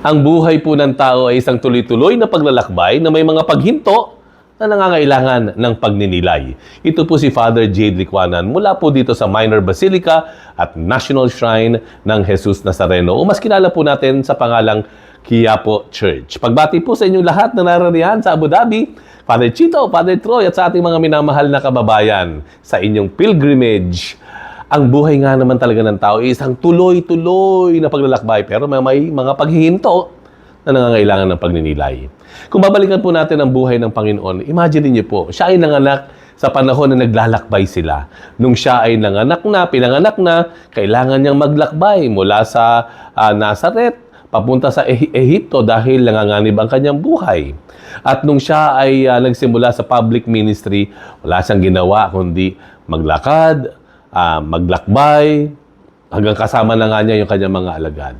Ang buhay po ng tao ay isang tuloy-tuloy na paglalakbay na may mga paghinto na nangangailangan ng pagninilay. Ito po si Father Jade Liquanan mula po dito sa Minor Basilica at National Shrine ng Jesus Nazareno o mas kilala po natin sa pangalang Quiapo Church. Pagbati po sa inyong lahat na narariyan sa Abu Dhabi, Father Chito, Father Troy at sa ating mga minamahal na kababayan sa inyong pilgrimage ang buhay nga naman talaga ng tao ay isang tuloy-tuloy na paglalakbay pero may, may mga paghihinto na nangangailangan ng pagninilay. Kung babalikan po natin ang buhay ng Panginoon, imagine niyo po, siya ay nanganak sa panahon na naglalakbay sila. Nung siya ay nanganak na, pinanganak na, kailangan niyang maglakbay mula sa ah, Nazareth papunta sa Eh- Ehipto dahil nanganganib ang kanyang buhay. At nung siya ay ah, nagsimula sa public ministry, wala siyang ginawa kundi maglakad, ah, maglakbay, hanggang kasama na nga niya yung kanyang mga alagad.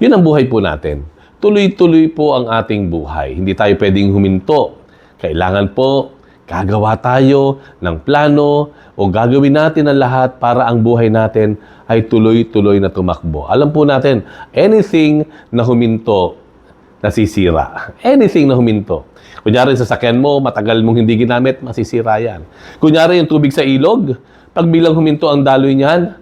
Yun ang buhay po natin. Tuloy-tuloy po ang ating buhay. Hindi tayo pwedeng huminto. Kailangan po gagawa tayo ng plano o gagawin natin ang lahat para ang buhay natin ay tuloy-tuloy na tumakbo. Alam po natin, anything na huminto, nasisira. Anything na huminto. Kunyari sa sakyan mo, matagal mong hindi ginamit, masisira yan. Kunyari yung tubig sa ilog, pag bilang huminto ang daloy niyan,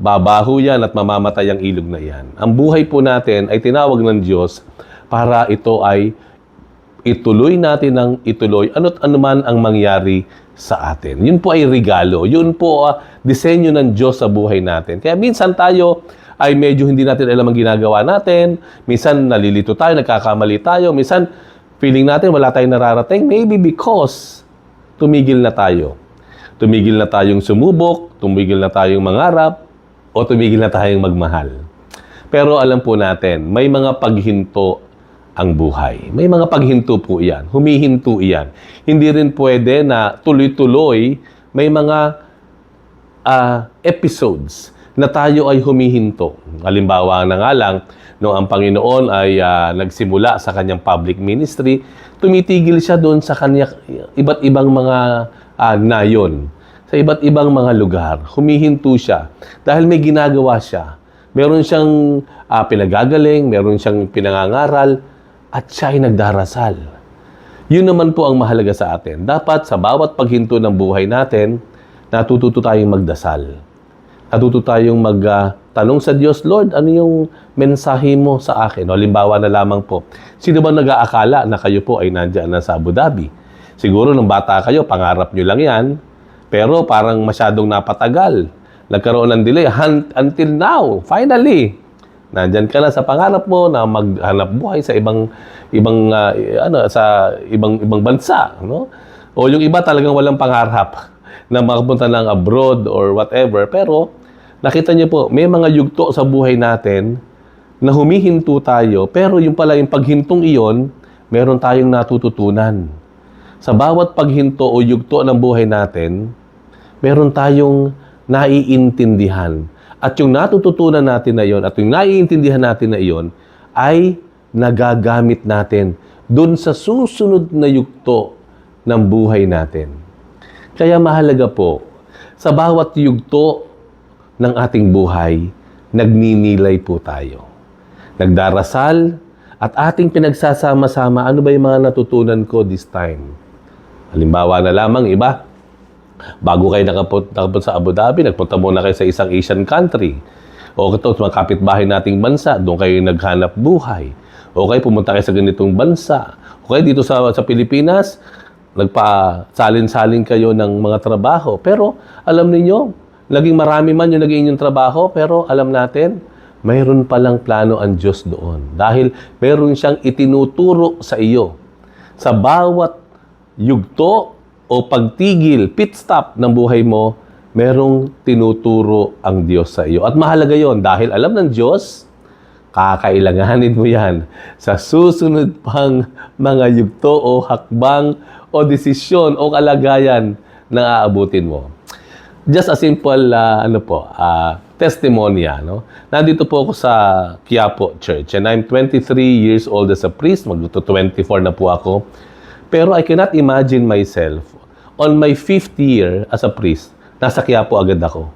babaho yan at mamamatay ang ilog na yan. Ang buhay po natin ay tinawag ng Diyos para ito ay ituloy natin ng ituloy ano't anuman ang mangyari sa atin. Yun po ay regalo. Yun po ah, disenyo ng Diyos sa buhay natin. Kaya minsan tayo ay medyo hindi natin alam ang ginagawa natin. Minsan nalilito tayo, nagkakamali tayo. Minsan feeling natin wala tayong nararating. Maybe because tumigil na tayo. Tumigil na tayong sumubok, tumigil na tayong mangarap, o tumigil na tayong magmahal. Pero alam po natin, may mga paghinto ang buhay. May mga paghinto po iyan. Humihinto iyan. Hindi rin pwede na tuloy-tuloy may mga ah, episodes na tayo ay humihinto. Halimbawa na nga lang, nung ang Panginoon ay ah, nagsimula sa kanyang public ministry, tumitigil siya doon sa kanya iba't ibang mga ah, nayon, sa iba't ibang mga lugar. Humihinto siya dahil may ginagawa siya. Meron siyang ah, pinagagaling, meron siyang pinangangaral, at siya ay nagdarasal. Yun naman po ang mahalaga sa atin. Dapat sa bawat paghinto ng buhay natin, natututo tayong magdasal. Natuto tayong magtanong sa Diyos, Lord, ano yung mensahe mo sa akin? O halimbawa na lamang po, sino ba nag-aakala na kayo po ay nandiyan na sa Abu Dhabi? Siguro nung bata kayo, pangarap nyo lang yan, pero parang masyadong napatagal. Nagkaroon ng delay until now, finally, Nandyan ka na sa pangarap mo na maghanap buhay sa ibang ibang ah, ano sa ibang ibang bansa, no? O yung iba talagang walang pangarap na makapunta ng abroad or whatever. Pero nakita niyo po, may mga yugto sa buhay natin na humihinto tayo, pero yung pala yung paghintong iyon, meron tayong natututunan. Sa bawat paghinto o yugto ng buhay natin, meron tayong naiintindihan. At yung natututunan natin na yon at yung naiintindihan natin na iyon ay nagagamit natin dun sa susunod na yugto ng buhay natin. Kaya mahalaga po, sa bawat yugto ng ating buhay, nagninilay po tayo. Nagdarasal at ating pinagsasama-sama, ano ba yung mga natutunan ko this time? Halimbawa na lamang, iba, Bago kayo nakapunta, nakapunta sa Abu Dhabi, nagpunta muna kayo sa isang Asian country. O ito, mga kapitbahay nating bansa, doon kayo naghanap buhay. O kayo pumunta kayo sa ganitong bansa. O kayo dito sa, sa Pilipinas, nagpa-salin-salin kayo ng mga trabaho. Pero alam niyo, naging marami man yung naging inyong trabaho, pero alam natin, mayroon palang plano ang Diyos doon. Dahil mayroon siyang itinuturo sa iyo. Sa bawat yugto o pagtigil, pit stop ng buhay mo, merong tinuturo ang Diyos sa iyo. At mahalaga yon dahil alam ng Diyos, kakailanganin mo yan sa susunod pang mga yugto o hakbang o desisyon o kalagayan na aabutin mo. Just a simple ah, ano po, ah, testimonya, no? Nandito po ako sa Quiapo Church and I'm 23 years old as a priest, magto 24 na po ako. Pero I cannot imagine myself on my fifth year as a priest, nasa Quiapo agad ako.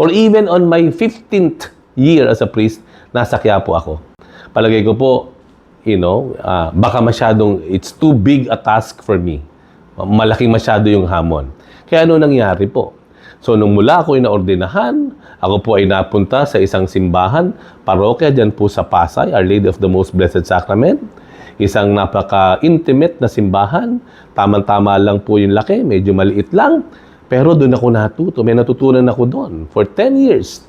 Or even on my 15th year as a priest, nasa Quiapo ako. palagay ko po, you know, ah, baka masyadong, it's too big a task for me. Malaking masyado yung hamon. Kaya ano nangyari po? So, nung mula ako inaordinahan, ako po ay napunta sa isang simbahan, parokya dyan po sa Pasay, Our Lady of the Most Blessed Sacrament. Isang napaka-intimate na simbahan. Tamang-tama lang po yung laki, medyo maliit lang. Pero doon ako natuto. May natutunan ako doon for 10 years.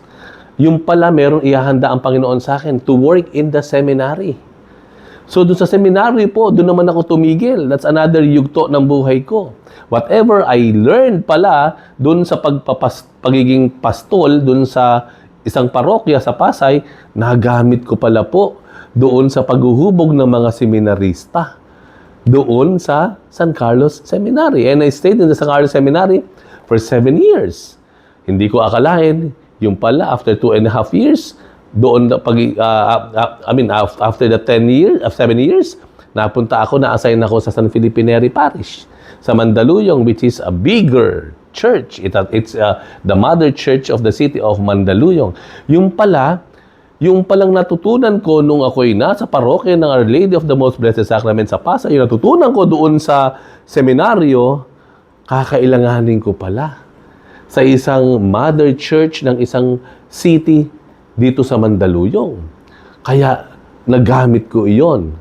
Yung pala, merong ihahanda ang Panginoon sa akin to work in the seminary. So doon sa seminary po, doon naman ako tumigil. That's another yugto ng buhay ko. Whatever I learned pala doon sa pagpapas, pagiging pastol, doon sa isang parokya sa Pasay, nagamit ko pala po doon sa paghuhubog ng mga seminarista doon sa San Carlos Seminary. And I stayed in the San Carlos Seminary for seven years. Hindi ko akalain, yung pala, after two and a half years, doon na pag, ah, I mean, af- after the 10 years, of 7 years, napunta ako, na-assign ako sa San Filippinary Parish sa Mandaluyong, which is a bigger church. It, it's uh, the mother church of the city of Mandaluyong. Yung pala, yung palang natutunan ko nung ako'y nasa parokya ng Our Lady of the Most Blessed Sacrament sa Pasay, yung natutunan ko doon sa seminaryo, kakailanganin ko pala sa isang mother church ng isang city dito sa Mandaluyong. Kaya nagamit ko iyon.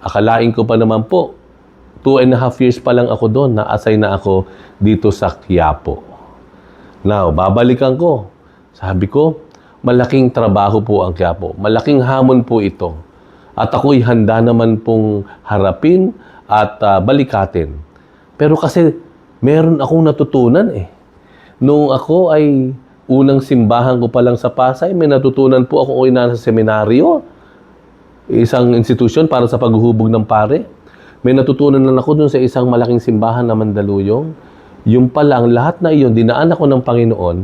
Akalain ko pa naman po, two and a half years pa lang ako doon, na-assign na ako dito sa Quiapo. Now, babalikan ko. Sabi ko, malaking trabaho po ang Quiapo. Malaking hamon po ito. At ako'y handa naman pong harapin at ah, balikatin. Pero kasi meron akong natutunan eh. Nung ako ay unang simbahan ko pa lang sa Pasay, may natutunan po ako ay nasa seminaryo. Isang institusyon para sa paghuhubog ng pare. May natutunan lang ako dun sa isang malaking simbahan na Mandaluyong. Yung pa lang, lahat na iyon, dinaan ako ng Panginoon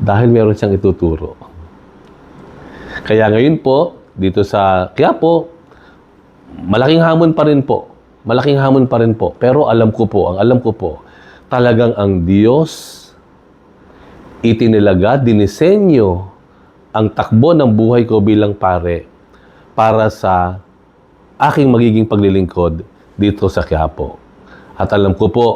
dahil meron siyang ituturo. Kaya ngayon po, dito sa Quiapo, malaking hamon pa rin po. Malaking hamon pa rin po. Pero alam ko po, ang alam ko po, talagang ang Diyos itinilaga, dinisenyo ang takbo ng buhay ko bilang pare para sa aking magiging paglilingkod dito sa Quiapo. At alam ko po,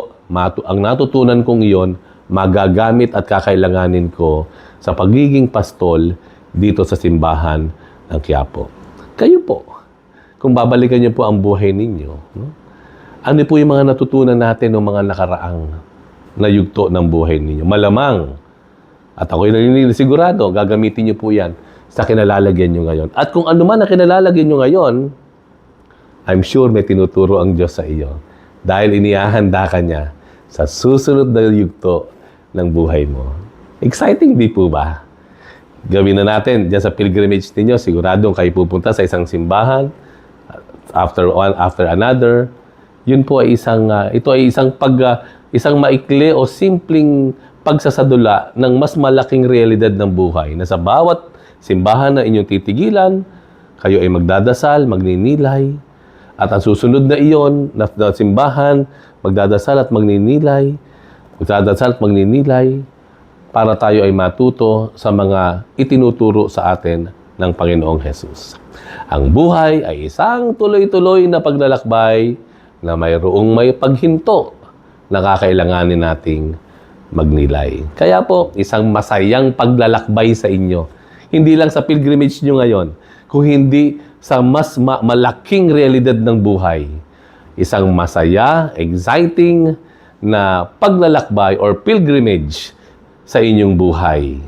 ang natutunan kong iyon, magagamit at kakailanganin ko sa pagiging pastol dito sa simbahan ng Quiapo. Kayo po, kung babalikan niyo po ang buhay ninyo, no? ano po yung mga natutunan natin ng mga nakaraang na yugto ng buhay ninyo? Malamang, at ako'y sigurado, gagamitin niyo po yan sa kinalalagyan niyo ngayon. At kung ano man ang kinalalagyan niyo ngayon, I'm sure may tinuturo ang Diyos sa iyo dahil inihahanda ka niya sa susunod na yugto ng buhay mo. Exciting di po ba? Gawin na natin dyan sa pilgrimage ninyo, siguradong kayo pupunta sa isang simbahan after one after another. Yun po ay isang ah, ito ay isang pag ah, isang maikli o simpleng pagsasadula ng mas malaking realidad ng buhay na sa bawat simbahan na inyong titigilan, kayo ay magdadasal, magninilay, at ang susunod na iyon, na, na simbahan, magdadasal at magninilay, magdadasal at magninilay, para tayo ay matuto sa mga itinuturo sa atin ng Panginoong Hesus. Ang buhay ay isang tuloy-tuloy na paglalakbay na mayroong may paghinto na kakailanganin nating magnilay. Kaya po, isang masayang paglalakbay sa inyo. Hindi lang sa pilgrimage nyo ngayon, kung hindi sa mas ma- malaking realidad ng buhay. Isang masaya, exciting na paglalakbay or pilgrimage sa inyong buhay.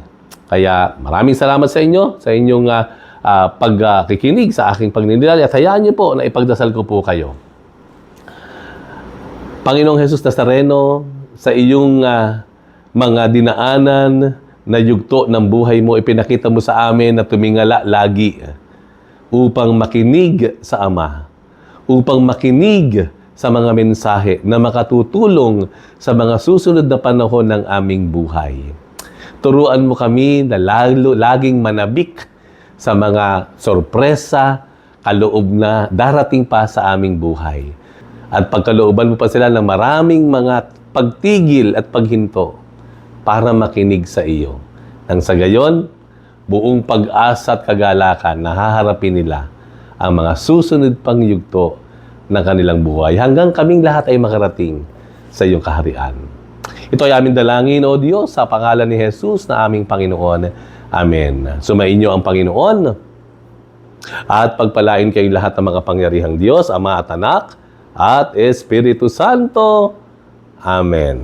Kaya maraming salamat sa inyo, sa inyong uh, pagkikinig sa aking pagninilay at hayaan niyo po na ipagdasal ko po kayo. Panginoong Jesus Nazareno, sa iyong ah, mga dinaanan na yugto ng buhay mo, ipinakita mo sa amin na tumingala lagi upang makinig sa Ama, upang makinig sa mga mensahe na makatutulong sa mga susunod na panahon ng aming buhay. Turuan mo kami na lalo, laging manabik sa mga sorpresa, kaloob na darating pa sa aming buhay. At pagkalooban mo pa sila ng maraming mga pagtigil at paghinto para makinig sa iyo. Nang sa gayon, buong pag-asa at kagalakan na haharapin nila ang mga susunod pang yugto ng kanilang buhay hanggang kaming lahat ay makarating sa iyong kaharian. Ito ay aming dalangin, O Diyos, sa pangalan ni Jesus na aming Panginoon. Amen. Sumainyo ang Panginoon at pagpalain kayong lahat ng mga pangyarihang Diyos, Ama at Anak, at Espiritu Santo. Amen.